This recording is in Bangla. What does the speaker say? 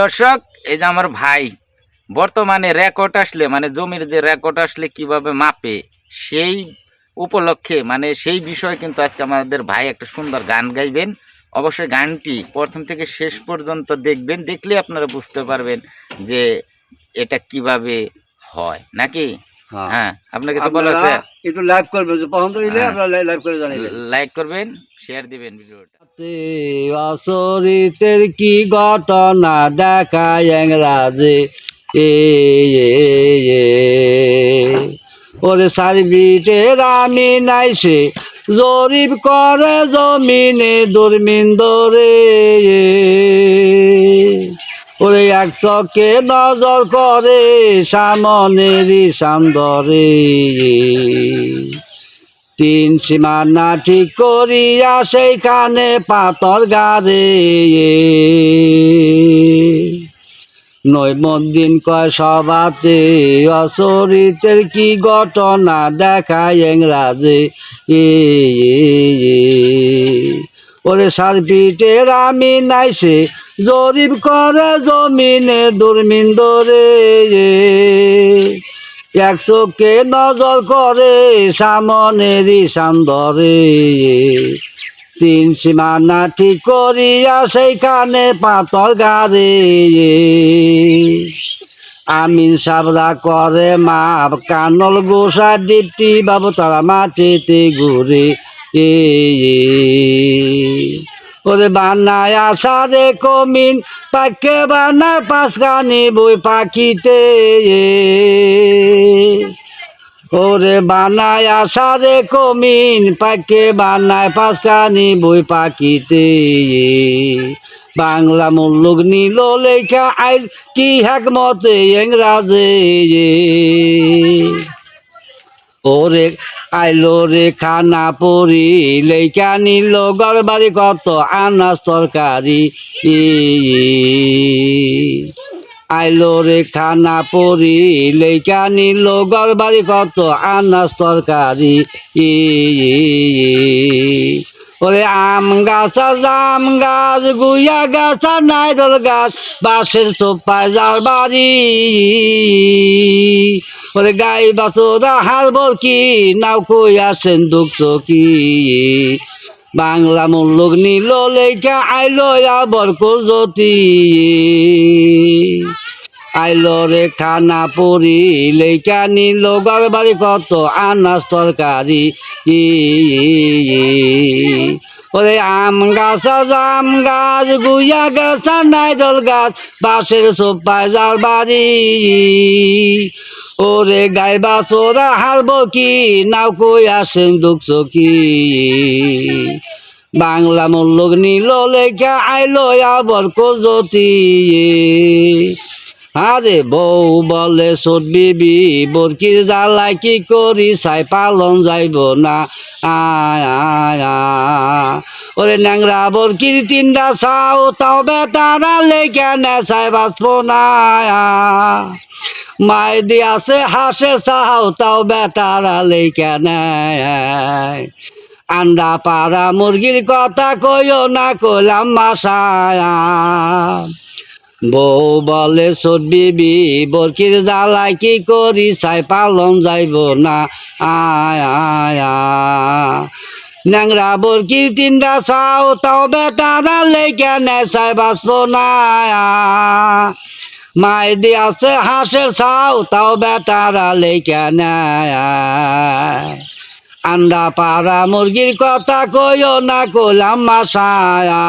দর্শক, এই যে আমার ভাই, বর্তমানে রেকর্ড আসলে মানে জমির যে রেকর্ড আসলে কীভাবে মাপে, সেই উপলক্ষে মানে সেই বিষয়ে কিন্তু আজকে আমাদের ভাই একটা সুন্দর গান গাইবেন। অবশ্যই গানটি প্রথম থেকে শেষ পর্যন্ত দেখবেন, দেখলে আপনারা বুঝতে পারবেন যে এটা কীভাবে হয়, নাকি? হ্যাঁ। আপনার কিছু বলা আছে? একটু লাইভ করবেন যে পছন্দ হইলে হ্যাঁ। আপনারা লাইভ করে জানাবেন লাইক করবেন শেয়ার দিবেন ভিডিওটা। অসরিতের কি ঘটনা দেখায় ইংরাজে এ এ, এ। ওরে সার্বিটের আমি নাইসে জরিপ করে জমিনে দুর্মিন্দরে। ওরে এক চকে নজর করে সামনেরই সান্দরে তিন সীমানা ঠিক করিয়া সেইখানে পাতর গারে নৈমদ্দিন কয় সবাতে অচরিতের কি ঘটনা দেখায় ইংরাজে এ। ওরে সারপিটের আমি নাইসে জরিপ করে জমিনে দুর্মিন্দরে। এক চোখে নজর করে সামনেরই সান্দরে তিন সীমানা ঠিক করিয়া সেইখানে পাতর গারে আমিন সাবরা করে মাপ, কানল গোসা দীপ্তি বাবু তারা মাটিতে ঘুরে। ওরে বানায় আসারে কমিন, পাকে বানায় পাঁচ গানি বই পাখিতে। ওরে বানায় আসারে কমিন, পাকে বানায় পাঁচ গানি বই পাখিতে। বাংলা মুল্লুক নিল লেখা আইল, কি হ্যাক মতে ইংরাজে। ওরে আইলো রে খানা পরি লেখা নিল গড়বাড়ি কত আনাজ তরকারি। আইলো রে খানা পরি লেখা নিল গড়বাড়ি কত আনাজ তরকারি। ওরে আম গাছ জাম গাছ গুইয়া গাছ, আর নাইরল গাছ, বাঁশের সোপায় যার বাড়ি। ওরে গাই বাসোরা হারবর কি, নাও কই আসেন দুঃখ কি বাংলা মুল্লুক নিল, লেখা আইলো, আবার কোজতি আইলো রে খানা পরি লেখা নিল গড়বাড়ি কত আনাজ তরকারি। ওরে আম গাছ আর জাম গাছ গুইয়া গাছ, আর নাইরল গাছ, বাঁশের সোপায় যার বাড়ি। ওরে গাই বাসোরা হারব কি নাও কই আসেন দুঃখ কি বাংলা মুল্লুক নিল লেখা আইলো আবার কোজতি। আরে বউ বলে সোট বিবি বরকির জ্বালায়, কি করি সাই পালন যাইব না। আয় আয়। ওরে ন্যাংরা বরকির তিনটা চাও তাও বেটারা লেখা নেশায় বাঁচব না মাই দিয়াছে হাসে চাও তাও বেটারা লেখা নেয় পাড়া মুরগির কথা কইও না, কইলাম মাসায়া বউ বলে সোট বিবি, বরকির জ্বালায় কি করি চাই পালন যাইব না, আয় আয় আয়। ন্যাংরা বরকির তিনটা চাও, তাও বেটারা লেখা নেশায় বাঁচব না মাই দিয়াছে হাঁসের ছাও, তাও বেটারা লেখা নেয় আন্ডা পাড়া মুরগির কথা কইও না, কইলাম মাসায়া